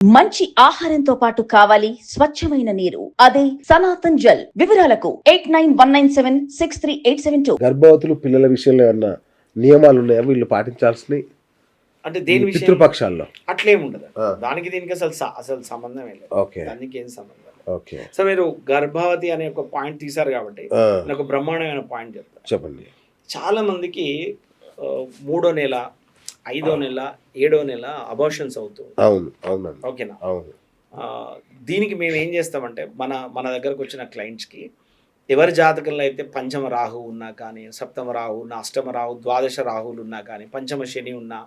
మంచి ఆహారంతో పాటు కావాలి స్వచ్ఛమైన నీరు. అదే సనాతన్ జల్. వివరాలకు eight nine one nine seven six three eight seven two. గర్భవతులు పిల్లల విషయంలో ఏమన్నా నియమాలు ఉన్నాయా వీళ్ళు పాటించాల్సినవి అంటే దేని విషయం? పితృపక్షాల్లో. అట్లేం ఉండదు. దానికి దీనికి అసలు అసలు సంబంధమే లేదు. ఓకే. దానికి ఏం సంబంధం లేదు. ఓకే. సో మీరు గర్భవతి అనే ఒక పాయింట్ తీశారు కాబట్టి నాకు బ్రహ్మాండమైన పాయింట్ చెప్తాను. చెప్పండి. చాలా మందికి మూడో నెల ఐదో నెల ఏడో నెల అబార్షన్స్ అవుతూ. అవును అవునండి. ఓకేనా? అవును. దీనికి మేము ఏం చేస్తామంటే మన మన దగ్గరకు వచ్చిన క్లయింట్స్కి ఎవరి జాతకంలో అయితే పంచమ రాహు ఉన్నా కానీ సప్తమ రాహు ఉన్నా అష్టమ రాహు ద్వాదశ రాహువులు ఉన్నా కానీ పంచమ శని ఉన్నా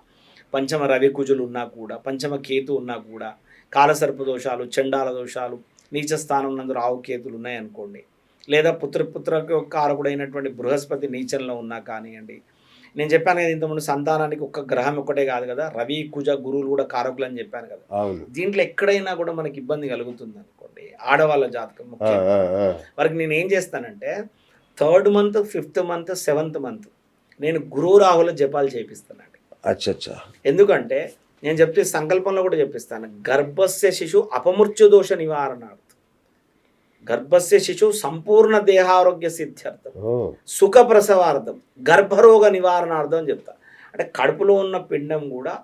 పంచమ రవి కుజులు ఉన్నా కూడా పంచమ కేతు ఉన్నా కూడా కాలసర్ప దోషాలు చండాల దోషాలు నీచ స్థానం నందు రాహు కేతులు ఉన్నాయనుకోండి లేదా పుత్ర పుత్రకు కారకుడైనటువంటి బృహస్పతి నీచంలో ఉన్నా కానివ్వండి నేను చెప్పాను కదా ఇంతకుముందు సంతానానికి ఒక్క గ్రహం ఒక్కటే కాదు కదా రవి కుజ గురువులు కూడా కారకులు అని చెప్పాను కదా. దీంట్లో ఎక్కడైనా కూడా మనకి ఇబ్బంది కలుగుతుంది అనుకోండి ఆడవాళ్ళ జాతకం. వారికి నేను ఏం చేస్తానంటే third month fifth month seventh month నేను గురువు రాహుల జపాలు చేపిస్తానండి. అచ్చా అచ్చా ఎందుకంటే నేను చెప్తే సంకల్పంలో కూడా చెప్పిస్తాను గర్భస్య శిశు అపమృత్యు దోష నివారణార్థం. గర్భస్య శిశు సంపూర్ణ దేహారోగ్య సిద్ధ్యర్థం. సుఖ ప్రసవార్థం గర్భరోగ నివారణార్థం అని చెప్తా అంటే కడుపులో ఉన్న పిండం కూడా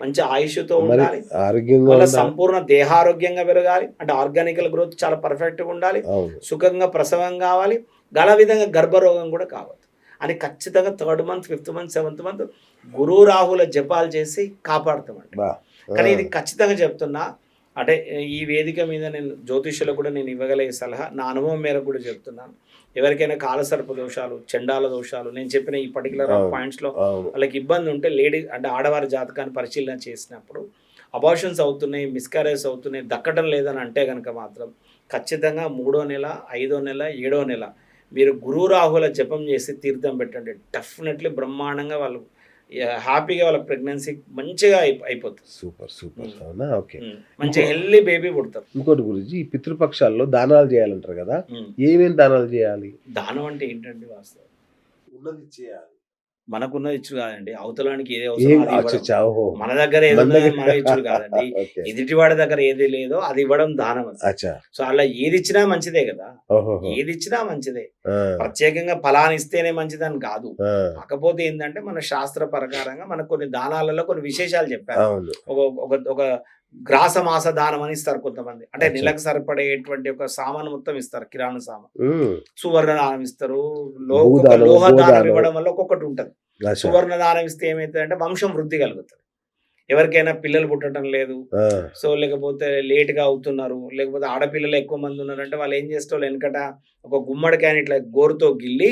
మంచి ఆయుష్తో ఉండాలి. ఆరోగ్యంగా. సంపూర్ణ దేహారోగ్యంగా పెరగాలి. అంటే ఆర్గానికల్ గ్రోత్ చాలా పర్ఫెక్ట్గా ఉండాలి. సుఖంగా ప్రసవం కావాలి. గల విధంగా గర్భరోగం కూడా కావద్దు. అని ఖచ్చితంగా third month fifth month seventh month గురు రాహుల జపాలు చేసి కాపాడుతామండి. కానీ ఇది ఖచ్చితంగా చెప్తున్నా అంటే ఈ వేదిక మీద నేను జ్యోతిష్యులకు కూడా నేను ఇవ్వగలిగే సలహా నా అనుభవం మేరకు కూడా చెప్తున్నాను ఎవరికైనా కాలసర్ప దోషాలు చండాల దోషాలు నేను చెప్పిన ఈ పర్టికులర్. పాయింట్స్లో వాళ్ళకి ఇబ్బంది ఉంటే లేడీ అంటే ఆడవారి జాతకాన్ని పరిశీలన చేసినప్పుడు అబార్షన్స్ అవుతున్నాయి మిస్కారేజ్ అవుతున్నాయి దక్కడం లేదని అంటే కనుక మాత్రం ఖచ్చితంగా మూడో నెల ఐదో నెల ఏడో నెల మీరు గురు రాహుల జపం చేసి తీర్థం పెట్టండి డెఫినెట్లీ బ్రహ్మాండంగా వాళ్ళు హ్యాపీగా వాళ్ళ ప్రెగ్నెన్సీ మంచిగా అయిపో- అయిపోతుంది. Super super. అవునా? ఓకే. మంచి హెల్దీ బేబీ పుడతారు. ఇంకోటి గురించి ఈ పితృపక్షాల్లో దానాలు చేయాలంటారు కదా ఉమ్. ఏమేం దానాలు చేయాలి? దానం అంటే ఏంటండి వాస్తవం? ఉన్నది చేయాలి. మనకున్నది ఇచ్చు కాదండి. అవతలానికి ఏది అవసరం మన దగ్గర ఏది మన ఇచ్చుడు కాదండి. ఓకే. ఎదుటివాడి దగ్గర ఏది లేదో అది ఇవ్వడం దానం సో అలా ఏది ఇచ్చినా మంచిదే కదా. ఏది ఇచ్చినా మంచిదే. ప్రత్యేకంగా ఫలాన్ని ఇస్తేనే మంచిదని కాదు. కాకపోతే ఏంటంటే మన శాస్త్ర ప్రకారంగా మనకు కొన్ని దానాలలో కొన్ని విశేషాలు చెప్పారు. ఒక ఒక గ్రాస మాస దానం అని ఇస్తారు కొంతమంది అంటే. నెలకు సరిపడేటువంటి ఒక సామాను మొత్తం ఇస్తారు కిరాణా సామాన్. సువర్ణ దానం ఇస్తారు లోహ దానం. ఇవ్వడం వల్ల ఒక్కొక్కటి ఉంటది. సువర్ణ దానం ఇస్తే ఏమైతుంది అంటే వంశం వృద్ధి కలుగుతుంది ఎవరికైనా పిల్లలు పుట్టడం లేదు. సో లేకపోతే లేట్గా అవుతున్నారు. లేకపోతే ఆడపిల్లలు ఎక్కువ మంది ఉన్నారంటే వాళ్ళు ఏం చేస్తారు వెనకట ఒక గుమ్మడికాయని ఇట్లా గోరుతో గిల్లి.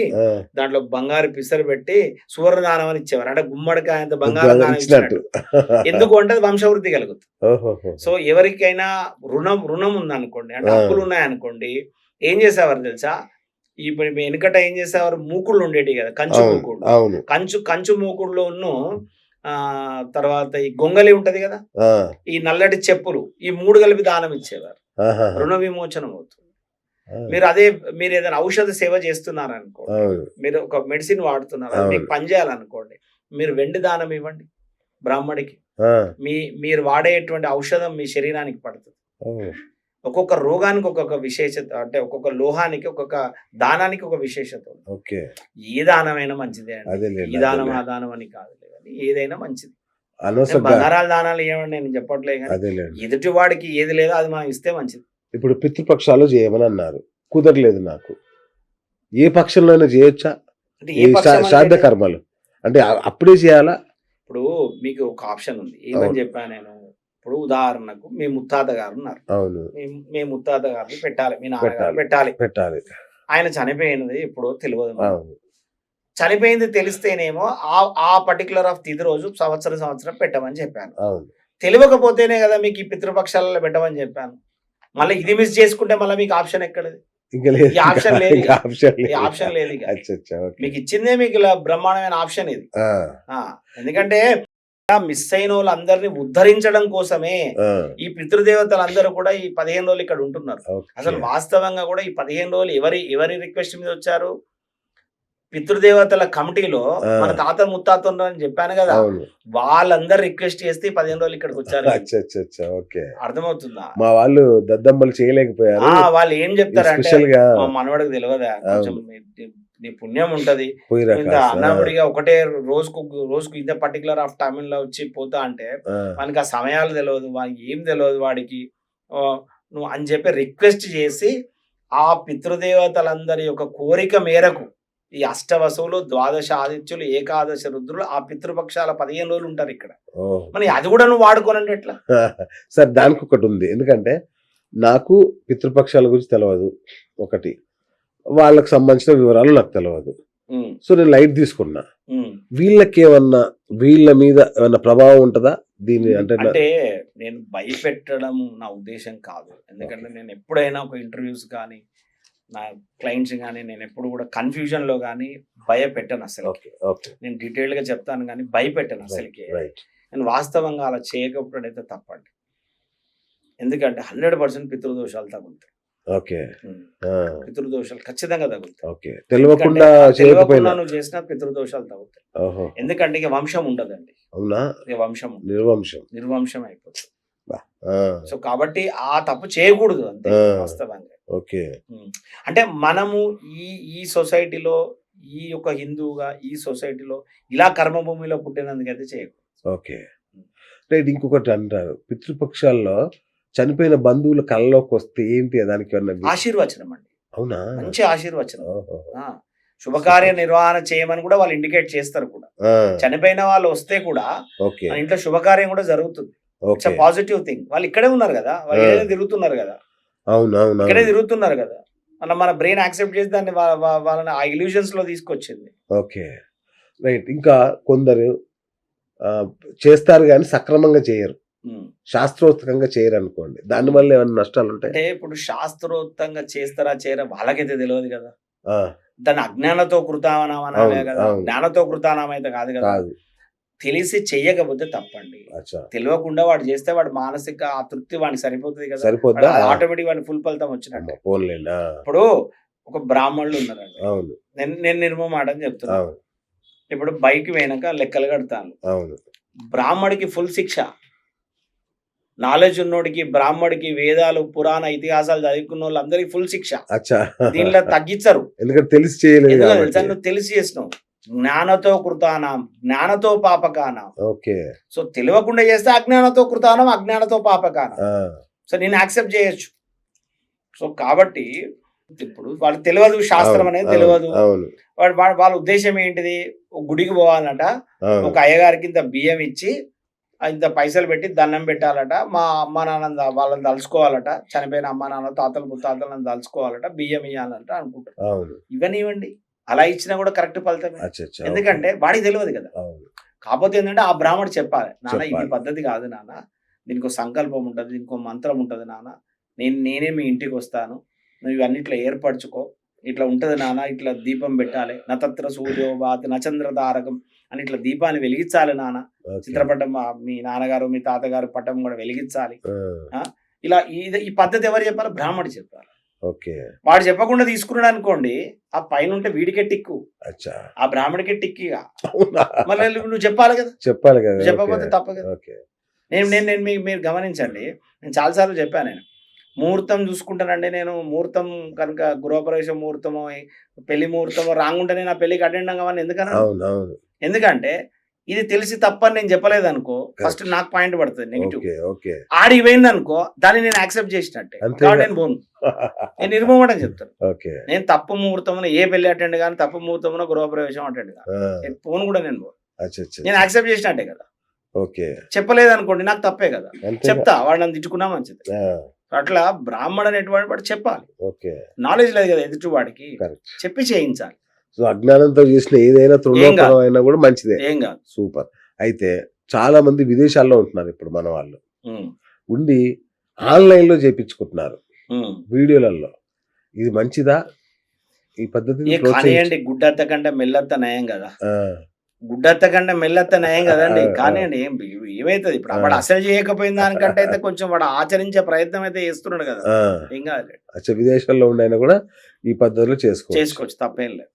దాంట్లో బంగారు పిసరు పెట్టి సువర్ణ దానం అని ఇచ్చేవారు. అంటే గుమ్మడికాయ అంత బంగారు దానం ఇచ్చినట్టు. ఎందుకు అంటే వంశవృద్ధి కలుగుతుంది. సో ఎవరికైనా రుణం రుణం ఉందనుకోండి అంటే. అప్పులు ఉన్నాయనుకోండి ఏం చేసేవారు తెలుసా? ఇప్పుడు వెనుకట ఏం చేసేవారు? మూకుళ్ళు ఉండేటి కదా కంచు మూకుళ్ళు. అవును. కంచు కంచు మూకుడులోను ఆ తర్వాత ఈ గొంగలి ఉంటది కదా ఈ నల్లటి చెప్పులు ఈ మూడు కలిపి దానం ఇచ్చేవారు. రుణ విమోచనం అవుతుంది. మీరు అదే మీరు ఏదైనా ఔషధ సేవ చేస్తున్నారు అనుకోండి అవును. మీరు ఒక మెడిసిన్ వాడుతున్నారు మీకు అవును. పనిచేయాలనుకోండి మీరు వెండి దానం ఇవ్వండి బ్రాహ్మడికి. మీ మీరు వాడేటువంటి ఔషధం మీ శరీరానికి పడుతుంది. ఒక్కొక్క రోగానికి ఒక్కొక్క విశేషత అంటే ఒక్కొక్క లోహానికి ఒక్కొక్క దానానికి ఒక విశేషత ఉంది. ఏ దానమైనా మంచిదే అండి. ఈ దానం. ఆ దానం అని కాదు. ఏదైనా మంచిది. బంగారాల దానాలు ఏమని నేను చెప్పట్లే ఎదుటి వాడికి ఏది లేదో అది మనం ఇస్తే మంచిది. ఇప్పుడు పితృపక్షాలు చేయమని అన్నారు కుదరలేదు నాకు. ఏ పక్షంలో చేయొచ్చా? శ్రాద్ధ కర్మలు. అంటే అప్పుడే చేయాలా? ఇప్పుడు మీకు ఒక ఆప్షన్ ఉంది. ఏమని. చెప్పాను నేను? ఇప్పుడు ఉదాహరణకు మీ ముత్తాత గారు ఉన్నారు. అవును. మీ- ముత్తాత గారిని పెట్టాలి. మీ నాన్నగారు పెట్టాలి. పెట్టాలి. ఆయన చనిపోయినది ఎప్పుడో తెలియదు చనిపోయింది తెలిస్తేనేమో ఆ ఆ పర్టికులర్ ఆఫ్ తిది రోజు సంవత్సరం సంవత్సరం పెట్టమని చెప్పాను. తెలియకపోతేనే కదా మీకు ఈ పితృపక్షాలలో పెట్టమని చెప్పాను. మళ్ళీ ఇది మిస్ చేసుకుంటే మళ్ళీ మీకు ఆప్షన్ ఎక్కడది? ఆప్షన్ లేదు ఆప్షన్ ఈ లేదు మీకు ఇచ్చిందే మీకు ఇలా బ్రహ్మాండమైన ఆప్షన్ ఇది. ఎందుకంటే మిస్ అయిన వాళ్ళందరినీ ఉద్ధరించడం కోసమే ఈ పితృదేవతలందరూ కూడా ఈ పదిహేను రోజులు ఇక్కడ ఉంటున్నారు. అసలు వాస్తవంగా కూడా ఈ పదిహేను రోజులు ఎవరి ఎవరి రిక్వెస్ట్ మీద వచ్చారు? పితృదేవతల కమిటీలో. మన తాత ముత్తాత ఉన్నారని చెప్పాను కదా. వాళ్ళందరూ రిక్వెస్ట్ చేస్తే పదిహేను రోజులు ఇక్కడికి వచ్చారు. అచ్చా అచ్చా అచ్చా ఓకే. అర్థమవుతుందా? మా వాళ్ళు దద్దమ్మలు చేయలేకపోయారు. ఆ వాళ్ళు ఏం చెప్తారంటే మా మనవడికి తెలియదా? కొంచెం నీ- పుణ్యం ఉంటది. ఇంత. అన్నబడిగా ఒకటే రోజుకు రోజుకు ఇంత పర్టికులర్ ఆఫ్ టైమ్లో వచ్చి పోతా అంటే ఆ, వానికి ఆ సమయాలు తెలియదు వానికి ఏం తెలియదు వాడికి. నువ్వు అని చెప్పి రిక్వెస్ట్ చేసి ఆ పితృదేవతలందరి యొక్క కోరిక మేరకు ఈ అష్టవసువులు ద్వాదశ ఆదిత్యులు ఏకాదశ రుద్రులు ఆ పితృపక్షాల పదిహేను రోజులు ఉంటారు ఇక్కడ. మరి అది కూడా నువ్వు వాడుకోనండి ఎట్లా? సరే దానికి ఒకటి ఉంది. ఎందుకంటే నాకు పితృపక్షాల గురించి తెలియదు ఒకటి. వాళ్ళకి సంబంధించిన వివరాలు నాకు తెలియదు సో నేను లైట్ తీసుకున్నా. వీళ్ళకి ఏమన్నా వీళ్ళ మీద ఏమన్నా ప్రభావం ఉంటుందా? దీని అంటే అంటే నేను భయపెట్టడం నా ఉద్దేశం కాదు. ఎందుకంటే నేను ఎప్పుడైనా ఒక ఇంటర్వ్యూస్ కానీ నా క్లయింట్స్ కానీ నేను ఎప్పుడు కూడా కన్ఫ్యూజన్లో కానీ భయపెట్టను అసలు ఓకే ఓకే. నేను డీటెయిల్గా చెప్తాను కానీ భయపెట్టను అసలుకి. నేను వాస్తవంగా అలా చేయకపోవడం తప్పండి. ఎందుకంటే హండ్రెడ్ పర్సెంట్ పితృదోషాలు తగులుతాయి. ఓకే. పితృదోషాలు ఖచ్చితంగా తగులుతాయి. ఓకే. తెలియకుండా నువ్వు చేసిన పితృదోషాలు తగులుతాయి. ఓహో. ఎందుకంటే ఇక వంశం ఉండదండి. అవునా? వంశం. నిర్వంశం. నిర్వంశం అయిపోతుంది. సో కాబట్టి ఆ తప్పు చేయకూడదు అంతే. వాస్తవంగా. ఓకే. అంటే మనము ఈ ఈ సొసైటీలో ఈ యొక్క హిందువుగా ఈ సొసైటీలో ఇలా కర్మభూమిలో పుట్టినందుకైతే చేయకూడదు. ఓకే. రైట్ ఇంకొకటి అంటారు. పితృపక్షాల్లో చనిపోయిన బంధువుల కళ్ళలోకి వస్తే ఏంటి దానికి ఆశీర్వచనం అండి అవునా? మంచి ఆశీర్వచనం. శుభకార్య నిర్వహణ చేయమని కూడా వాళ్ళు ఇండికేట్ చేస్తారు కూడా. చనిపోయిన వాళ్ళు వస్తే కూడా ఇంట్లో శుభకార్యం కూడా జరుగుతుంది. ఇట్స్ పాజిటివ్ థింగ్ వాళ్ళు ఇక్కడే ఉన్నారు కదా వాళ్ళు తిరుగుతున్నారు కదా. అవును ఇక్కడే. తిరుగుతున్నారు కదా. మన మన బ్రెయిన్ యాక్సెప్ట్ చేసి దాన్ని వాళ్ళని ఆ ఇల్యూజన్స్లో తీసుకొచ్చింది. ఓకే రైట్ ఇంకా కొందరు ఆ, చేస్తారు కానీ సక్రమంగా చేయరు. ఉమ్. శాస్త్రోక్తంగా చేయరు అనుకోండి. దానివల్ల ఏమైనా నష్టాలు ఉంటాయి? అంటే ఇప్పుడు శాస్త్రోక్తంగా చేస్తారా చేయరా? వాళ్ళకైతే తెలియదు కదా. ఆ, దాన్ని అజ్ఞానతో కృతానామా కదా. జ్ఞానతో కృతానామా అయితే కాదు కదా. కాదు. తెలిసి చెయ్యకపోతే తప్పండి. తెలియకుండా వాడు చేస్తే వాడు మానసిక ఆ తృప్తి వాడికి సరిపోతుంది కదా. సరిపోద్దా? ఆటోమేటిక్ వాడికి ఫుల్ ఫలితం వచ్చినట్టు. ఇప్పుడు ఒక బ్రాహ్మణులు ఉన్నారండి. నేను నేను నిర్మమాట అని చెప్తున్నా. అవును. ఇప్పుడు బైక్ పోయినాక లెక్కలు కడతాను. బ్రాహ్మడికి ఫుల్ శిక్ష. నాలెడ్జ్ ఉన్నోడికి బ్రాహ్మడికి వేదాలు పురాణ ఇతిహాసాలు చదువుకున్న వాళ్ళందరికీ ఫుల్ శిక్ష. దీనిలో తగ్గించరు. ఎందుకంటే తెలిసి చేయలేదు తెలిసి చేసినావు. జ్ఞానతో కృతానం జ్ఞానతో పాపకానం. ఓకే. సో తెలియకుండా చేస్తే అజ్ఞానతో కృతానం అజ్ఞానతో పాపకానం. సో నేను యాక్సెప్ట్ చేయొచ్చు. సో కాబట్టి ఇప్పుడు వాళ్ళకి తెలియదు శాస్త్రం అనేది తెలియదు. వాడు వాళ్ళ వాళ్ళ ఉద్దేశం ఏంటిది? ఒక గుడికి పోవాలట. ఒక అయ్యగారికి ఇంత బియ్యం ఇచ్చి ఇంత పైసలు పెట్టి దండం పెట్టాలట. మా అమ్మ నాన్న వాళ్ళని తలుచుకోవాలట. చనిపోయిన అమ్మ నాన్న తాతలు ముత్తాతలను తలుచుకోవాలట. బియ్యం ఇవ్వాలంట అనుకుంటారు. ఇవన్నీ ఇవ్వండి అలా ఇచ్చినా కూడా కరెక్ట్ అచ్చా ఎందుకంటే వాడికి తెలియదు కదా. కాకపోతే ఏంటంటే ఆ బ్రాహ్మడు చెప్పాలి నాన్న ఇది. పద్ధతి కాదు నాన్న. దీనికి సంకల్పం ఉంటుంది దీనికి ఒక మంత్రం ఉంటుంది నాన్న. నేను నేనే మీ ఇంటికి వస్తాను. నువ్వు ఇవన్నీ ఇట్లా ఏర్పరచుకో. ఇట్లా ఉంటుంది నాన్న ఇట్లా దీపం పెట్టాలి. నతత్ర సూర్యోబాత్ నచంద్ర తారకం అని ఇట్లా దీపాన్ని వెలిగించాలి నాన్న. చిత్రపటం మా- నాన్నగారు మీ తాతగారు పటం కూడా వెలిగించాలి. ఇలా ఈ- ఈ పద్ధతి ఎవరు చెప్పాలి బ్రాహ్మడు చెప్పాలి ఓకే. వాడు చెప్పకుండా తీసుకున్నాడు అనుకోండి ఆ పైన ఉంటే వీడికే టిక్కు. అచ్చా. ఆ బ్రాహ్మడికే టిక్కిగా అవునా? మళ్ళీ నువ్వు చెప్పాలి కదా. చెప్పాలి కదా చెప్పకపోతే. తప్ప కదా. నేను నేను నేను మీకు మీరు గమనించండి. నేను చాలాసార్లు చెప్పాను నేను. ముహూర్తం చూసుకుంటానండి నేను. ముహూర్తం కనుక గృహప్రవేశం ముహూర్తమో పెళ్ళి ముహూర్తమో రాంగుంటే నేను ఆ పెళ్ళికి అటెండ్ అవ్వని. ఎందుకన్నా ఎందుకంటే ఇది తెలిసి తప్పని నేను చెప్పలేదు అనుకో ఫస్ట్ నాకు పాయింట్ పడుతుంది నెగిటివ్ ఆడి పోయింది అనుకో దాన్ని నేను యాక్సెప్ట్ చేసినట్టే. కాబట్టి నేను పోను. నేను చెప్తాను. నేను తప్పు ముహూర్తమున ఏ పెళ్ళి అటెండ్ కానీ తప్పు ముహూర్తమున గృహప్రవేశం అటెండ్ కానీ నేను పోను కూడా నేను పోను. నేను యాక్సెప్ట్ చేసినట్టే కదా. ఓకే చెప్పలేదు అనుకోండి నాకు తప్పే కదా. చెప్తా వాడు నన్ను తిట్టుకున్నా మంచిది. అట్లా బ్రాహ్మణ అనేటువంటి వాడు చెప్పాలి. ఓకే నాలెడ్జ్ లేదు కదా ఎదుటి వాడికి. చెప్పి చేయించాలి. సో అజ్ఞానంతో చేసిన ఏదైనా తృణోపరం అయినా కూడా మంచిదే. ఏం కాదు. సూపర్. అయితే చాలా మంది విదేశాల్లో ఉంటున్నారు ఇప్పుడు మన వాళ్ళు. ఉండి ఆన్లైన్లో చేపించుకుంటున్నారు. వీడియోలలో. ఇది మంచిదా? ఈ కానివ్వండి గుడ్డత్త కంటే మెల్లత్త నయం కదా. గుడ్డత్త కంటే మెల్లత్త నయం కదండి. కానివ్వండి ఏం ఏమైతుంది? ఇప్పుడు వాడు అసలు చేయకపోయిన దానికంటే అయితే కొంచెం వాడు ఆచరించే ప్రయత్నం అయితే చేస్తున్నాడు కదా. ఏం కాదు. అచ్చా విదేశాల్లో ఉండి అయినా కూడా ఈ పద్ధతిలో చేసుకోవచ్చు. చేసుకోవచ్చు తప్పేం లేదు.